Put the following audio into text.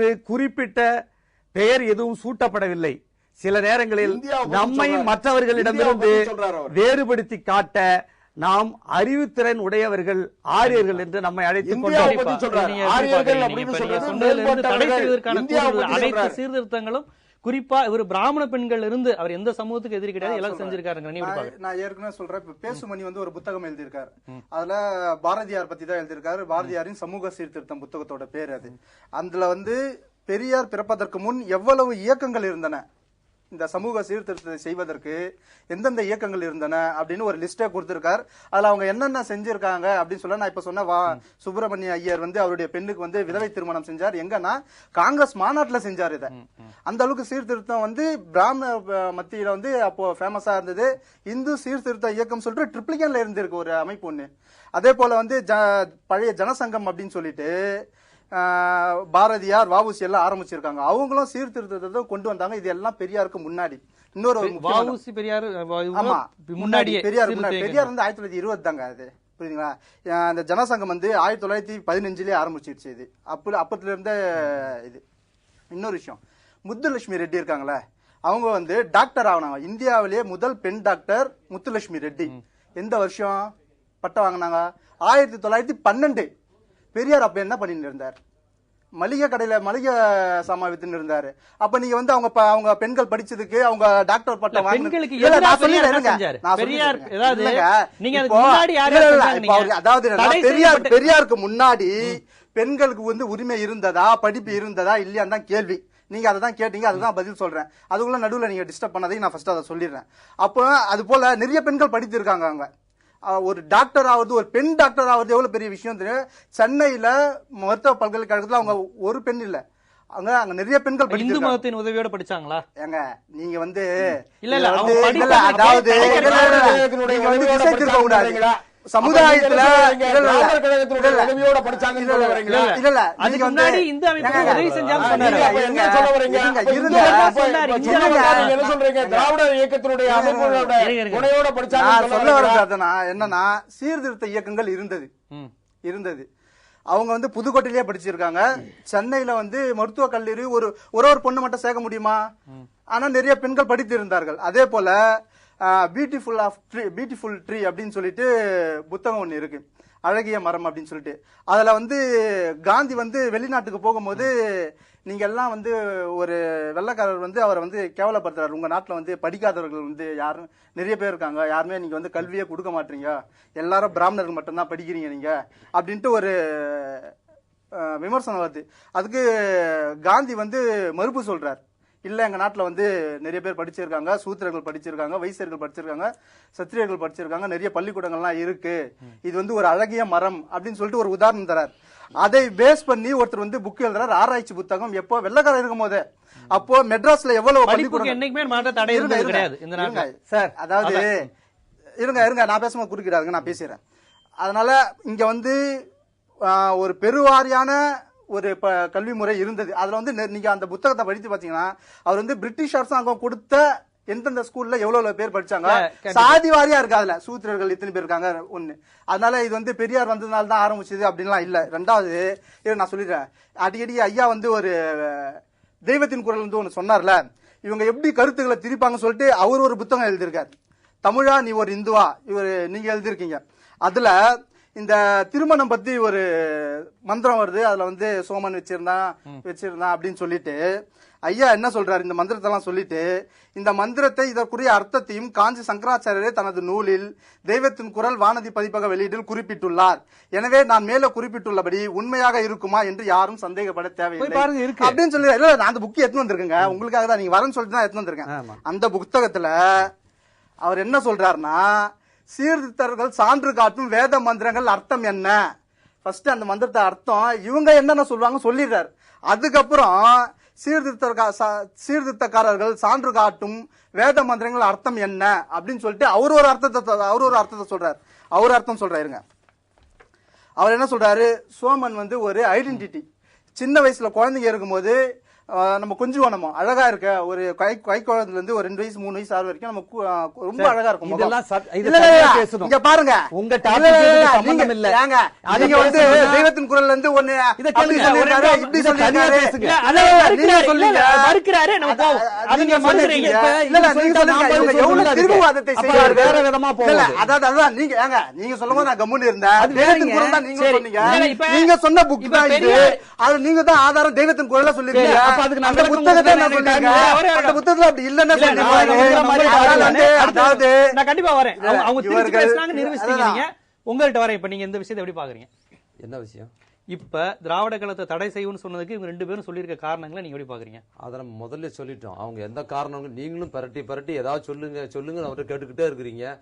என்று குறிப்பிட்ட பெயர் எதுவும் சூட்டப்படவில்லை சில நேரங்களில் நம்மை. மற்றவர்களிடமிருந்து. வேறுபடுத்தி காட்ட நாம் அறிவுத்திறன் உடையவர்கள் ஆரியர்கள் என்று நம்மை அழைத்துக் கொண்டோம். சீர்திருத்தங்களும் குறிப்பா இவர் பிராமண பெண்கள் இருந்து அவர் எந்த சமூகத்துக்கு எதிரி கிடையாது எல்லாம் பாக்குறீங்க? நான் ஏற்கனவே சொல்றேன். இப்ப பேசுமணி வந்து ஒரு புத்தகம் எழுதியிருக்காரு. அதுல பாரதியார் பத்தி தான் எழுதியிருக்காரு. பாரதியாரின் சமூக சீர்திருத்தம் புத்தகத்தோட பேர் அது. அதுல வந்து பெரியார் பிறப்பதற்கு முன் எவ்வளவு இயக்கங்கள் இருந்தன? இந்த சமூக சீர்திருத்தத்தை செய்வதற்கு எந்தெந்த இயக்கங்கள் இருந்தன அப்படின்னு ஒரு லிஸ்டே கொடுத்திருக்கார். அதுல அவங்க என்னென்ன செஞ்சிருக்காங்க அப்படின்னு சொல்ல நான் இப்ப சொன்ன வா சுப்பிரமணிய ஐயர் வந்து அவருடைய பெண்ணுக்கு வந்து விதவை திருமணம் செஞ்சார். எங்கன்னா காங்கிரஸ் மாநாட்டுல செஞ்சார் இதை. அந்த அளவுக்கு சீர்திருத்தம் வந்து பிராமண மத்தியில வந்து அப்போ ஃபேமஸா இருந்தது. இந்து சீர்திருத்த இயக்கம் சொல்லிட்டு ட்ரிப்ளிகன்ல இருந்திருக்கு ஒரு அமைப்பு ஒண்ணு. அதே போல வந்து ஜ- பழைய ஜனசங்கம் அப்படின்னு சொல்லிட்டு பாரதியார் வாவுசி எல்லாம் ஆரம்பிச்சிருக்காங்க. அவங்களும் சீர்திருத்தத்தை கொண்டு வந்தாங்க. இது எல்லாம் பெரியாருக்கு முன்னாடி. இன்னொரு வஉசி பெரியார் ஆமா. முன்னாடியே பெரியார் முன்னாடி. பெரியார் வந்து ஆயிரத்தி தொள்ளாயிரத்தி இருபது தாங்க அது. புரியுதுங்களா? அந்த ஜனசங்கம் வந்து ஆயிரத்தி தொள்ளாயிரத்தி பதினஞ்சுலயே ஆரம்பிச்சிருச்சு இது. அப்ப அப்பத்துல இருந்த இது. இன்னொரு விஷயம். முத்துலட்சுமி ரெட்டி இருக்காங்களே. அவங்க வந்து டாக்டர் ஆகினாங்க. இந்தியாவிலேயே முதல் பெண் டாக்டர் முத்துலட்சுமி ரெட்டி. எந்த வருஷம்? பட்டம் வாங்கினாங்க. ஆயிரத்தி தொள்ளாயிரத்தி பன்னெண்டு. பெரியார் அப்ப என்ன பண்ணிட்டு இருந்தார்? மளிகை கடையில மளிகை சாமான் வித்துன்னு இருந்தாரு. அப்ப நீங்க வந்து அவங்க அவங்க பெண்கள் படிச்சதுக்கு அவங்க டாக்டர் பட்டம் பெண்களுக்கு நான் சொல்லிடுறேன். அதாவது, பெரியார் பெரியாருக்கு முன்னாடி பெண்களுக்கு வந்து உரிமை இருந்ததா படிப்பு இருந்ததா இல்லையான்னு தான் கேள்வி. நீங்க அதை தான் கேட்டீங்க அதுதான் பதில் சொல்றேன். அதுக்குள்ள நடுவுல நீங்க டிஸ்டர்ப் பண்ணதையும் நான் ஃபர்ஸ்ட் அதை சொல்லிடுறேன். அப்போ அது போல நிறைய பெண்கள் படித்திருக்காங்க அவங்க ஒரு டாக்டர் ஆவது ஒரு பெண் டாக்டர் ஆவது எவ்வளவு பெரிய விஷயம் தெரியும்? சென்னையில மருத்துவ பல்கலைக்கழகத்துல அவங்க ஒரு பெண் இல்ல. அங்க அங்க நிறைய பெண்கள் இந்து மதத்தின் உதவியோட படிச்சாங்களா? ஏங்க நீங்க வந்து இல்ல, இல்ல, அதாவது நீங்க வந்து கூடாது. சமுதாயத்துல. உதவியோட இல்ல, அதுக்கு முன்னாடி இந்து உதவி சொன்னாரு. என்ன சொல்ல வரீங்க? என்ன சொல்றீங்க? திராவிடர் இயக்கத்தினுடைய அமைப்புகளோட சொல்ல என்னன்னா சீர்திருத்த இயக்கங்கள் இருந்தது. இருந்தது. அவங்க வந்து புதுக்கோட்டையிலேயே படிச்சிருக்காங்க. சென்னையில வந்து மருத்துவக் கல்லூரி ஒரு ஒரு ஒரு பொண்ணு மட்டும் சேர்க்க முடியுமா? ஆனா நிறைய பெண்கள் படித்து இருந்தார்கள் அதே போல beautiful of tree beautiful tree அப்படின்னு சொல்லிட்டு புத்தகம் ஒன்று இருக்குது அழகிய மரம் அப்படின்னு சொல்லிட்டு. அதில் வந்து காந்தி வந்து வெளிநாட்டுக்கு போகும்போது நீங்கள் எல்லாம் வந்து ஒரு வெள்ளைக்காரர் வந்து அவரை வந்து கேவலப்படுத்துறாரு. உங்கள் நாட்டில் வந்து படிக்காதவர்கள் வந்து யாரும் நிறைய பேர் இருக்காங்க. யாருமே நீங்கள் வந்து கல்வியே கொடுக்க மாட்டீங்க. எல்லாரும் பிராமணர்கள் மட்டும்தான் படிக்கிறீங்க நீங்கள் அப்படின்ட்டு ஒரு விமர்சனம் வருது. அதுக்கு காந்தி வந்து மறுப்பு சொல்கிறார் இல்ல எங்க நாட்டுல வந்து நிறைய பேர் படிச்சிருக்காங்க சூத்திரர்கள் படிச்சிருக்காங்க வைசியர்கள் படிச்சிருக்காங்க சத்திரியர்கள் படிச்சிருக்காங்க நிறைய பள்ளிக்கூடங்கள்லாம் இருக்கு. இது வந்து ஒரு அழகிய மரம் அப்படின்னு சொல்லிட்டு ஒரு உதாரணம் தரார். அதை பேஸ் பண்ணி ஒருத்தர் வந்து புக் எழுதுறார். ஆராய்ச்சி புத்தகம் எப்போ வெள்ளக்காரர் இருக்கும் போதே. அப்போ மெட்ராஸ்ல எவ்வளவு பள்ளிக்கூடம் என்னைக்குமே மாற்ற தடை. கிடையாது. சார் அதாவது இருங்க இருங்க நான் பேசும்போது குறுக்கிடாதுங்க நான் பேசுறேன். அதனால இங்க வந்து ஒரு பெருவாரியான ஒரு ப- கல்வி முறை இருந்தது. அதுல வந்து நெ- நீங்க அந்த புத்தகத்தை படித்து பாத்தீங்கன்னா அவர் வந்து பிரிட்டிஷ் அரசாங்கம் கொடுத்த எந்தெந்த ஸ்கூல்ல எவ்வளவு பேர் படிச்சாங்க. சாதி வாரியா இருக்கு அதுல. சூத்திரர்கள் இத்தனை பேர் இருக்காங்க ஒண்ணு. அதனால இது வந்து பெரியார் வந்ததுனால தான் ஆரம்பிச்சது அப்படின்லாம் இல்ல. ரெண்டாவது இதை நான் சொல்லிடுறேன். அடிக்கடி ஐயா வந்து ஒரு தெய்வத்தின் குரல் வந்து ஒண்ணு சொன்னார்ல. இவங்க எப்படி கருத்துக்களை திரிப்பாங்கன்னு சொல்லிட்டு அவர் ஒரு புத்தகம் எழுதியிருக்காரு. தமிழா நீ ஒரு இந்துவா? இவர் நீங்க எழுதியிருக்கீங்க. அதுல இந்த திருமணம் பத்தி ஒரு மந்திரம் வருது. அதுல வந்து சோமன் வச்சிருந்தான் வச்சிருந்தான் அப்படின்னு சொல்லிட்டு ஐயா என்ன சொல்றாரு? இந்த மந்திரத்தெல்லாம் சொல்லிட்டு இந்த மந்திரத்தை இதற்குரிய அர்த்தத்தையும் காஞ்சி சங்கராச்சாரியரே தனது நூலில் தெய்வத்தின் குரல் வானதி பதிப்பக வெளியீட்டில் குறிப்பிட்டுள்ளார். எனவே நான் மேல குறிப்பிட்டுள்ளபடி உண்மையாக இருக்குமா என்று யாரும் சந்தேகப்பட தேவையில்லை. அப்படின்னு சொல்லி இல்ல, நான் அந்த புக் எடுத்து வந்திருக்கேங்க. உங்களுக்காக தான் நீங்க வரேன்னு சொல்லிட்டு தான் எடுத்து வந்திருக்கேன். அந்த புத்தகத்துல அவர் என்ன சொல்றாருன்னா சீர்திருத்தர்கள் சான்று காட்டும் வேத மந்திரங்கள் அர்த்தம் என்ன? ஃபர்ஸ்ட் அந்த மந்திரத்தை அர்த்தம் இவங்க என்னென்ன சொல்லுவாங்க சொல்லிடுறாரு. அதுக்கப்புறம் சீர்திருத்த சீர்திருத்தக்காரர்கள் சான்று காட்டும் வேத மந்திரங்கள் அர்த்தம் என்ன? அப்படின்னு சொல்லிட்டு அவர் ஒரு அர்த்தத்தை அவர் ஒரு அர்த்தத்தை சொல்றாரு. அவர் அர்த்தம் சொல்றாருங்க. அவர் என்ன சொல்றாரு? சோமன் வந்து ஒரு ஐடென்டிட்டி சின்ன வயசுல குழந்தைங்க இருக்கும்போது நம்ம கொஞ்சுவோம் நம்ம அழகா இருக்க ஒரு கை கை குழந்தைல இருந்து ஒரு ரெண்டு வயசு மூணு வயசு ஆறு வரைக்கும் நம்ம ரொம்ப அழகா இருக்கும். இதெல்லாம். இங்க பாருங்க உங்க சம்பந்தம் இல்ல. ஏங்க, நீங்க வந்து தெய்வத்தின் குரல்ல இருந்து ஒண்ணு இதை ஒரு இப்படி. நீங்க சொல்லுங்க. மறுக்கிறாரு, நம்ம போவோம். நீங்க மறுக்கிறீங்க. இல்ல, சொல்லுங்க. இவங்க எவ்வளவு வேற விதமா போகுது. அதாவது அதான் நீங்க ஏங்க நீங்க சொல்லும்போது நான் கம்முன்னு இருந்தேன் தெய்வத்தின். குரல் தான் நீங்க. சொன்னீங்க நீங்க சொன்ன புக் தான் இது அது நீங்க தான் ஆதாரம் தெய்வத்தின் குரல்ல சொல்லிருக்கீங்க அதுக்கு நான் அந்த புத்தகத்தை அந்த புத்தகத்துல அப்படி இல்லன்னா. அதாவது கண்டிப்பா வரேன். அவங்க- நிரூபிச்சிட்டீங்க அதான். நீங்க. உங்கள்ட்ட வரேன். இப்ப நீங்க இந்த விஷயத்தை எப்படி பாக்குறீங்க? என்ன விஷயம்? இப்ப திராவிட கழகத்தை தடை செய்யும்னு சொன்னதுக்கு இவங்க ரெண்டு பேரும் சொல்லியிருக்க காரணங்களை நீங்க எப்படி பாக்குறீங்க? அதை நம்ம முதல்ல சொல்லிட்டோம். அவங்க எந்த காரணம் நீங்களும் பரட்டி பரட்டி ஏதாவது சொல்லுங்க சொல்லுங்க அவர்கிட்ட கேட்டுக்கிட்டே இருக்கிறீங்க.